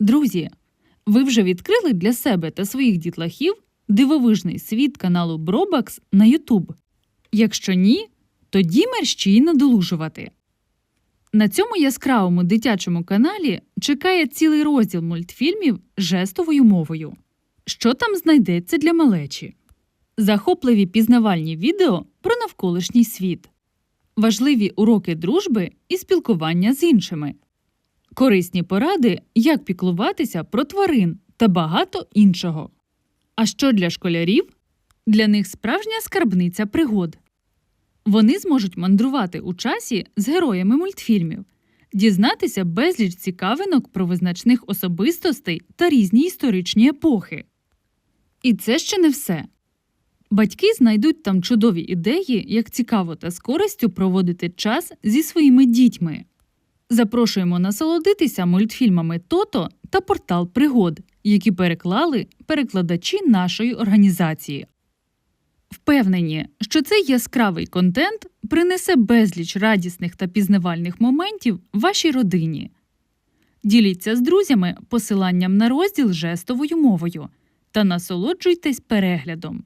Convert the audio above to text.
Друзі, ви вже відкрили для себе та своїх дітлахів дивовижний світ каналу Бробакс на YouTube? Якщо ні, тоді мерщій надолужувати. На цьому яскравому дитячому каналі чекає цілий розділ мультфільмів жестовою мовою. Що там знайдеться для малечі? Захопливі пізнавальні відео про навколишній світ, важливі уроки дружби і спілкування з іншими, корисні поради, як піклуватися про тварин та багато іншого. А що для школярів? Для них справжня скарбниця пригод. Вони зможуть мандрувати у часі з героями мультфільмів, дізнатися безліч цікавинок про визначних особистостей та різні історичні епохи. І це ще не все. Батьки знайдуть там чудові ідеї, як цікаво та з користю проводити час зі своїми дітьми. Запрошуємо насолодитися мультфільмами Тото та портал пригод, які переклали перекладачі нашої організації. Впевнені, що цей яскравий контент принесе безліч радісних та пізнавальних моментів вашій родині. Діліться з друзями посиланням на розділ жестовою мовою та насолоджуйтесь переглядом.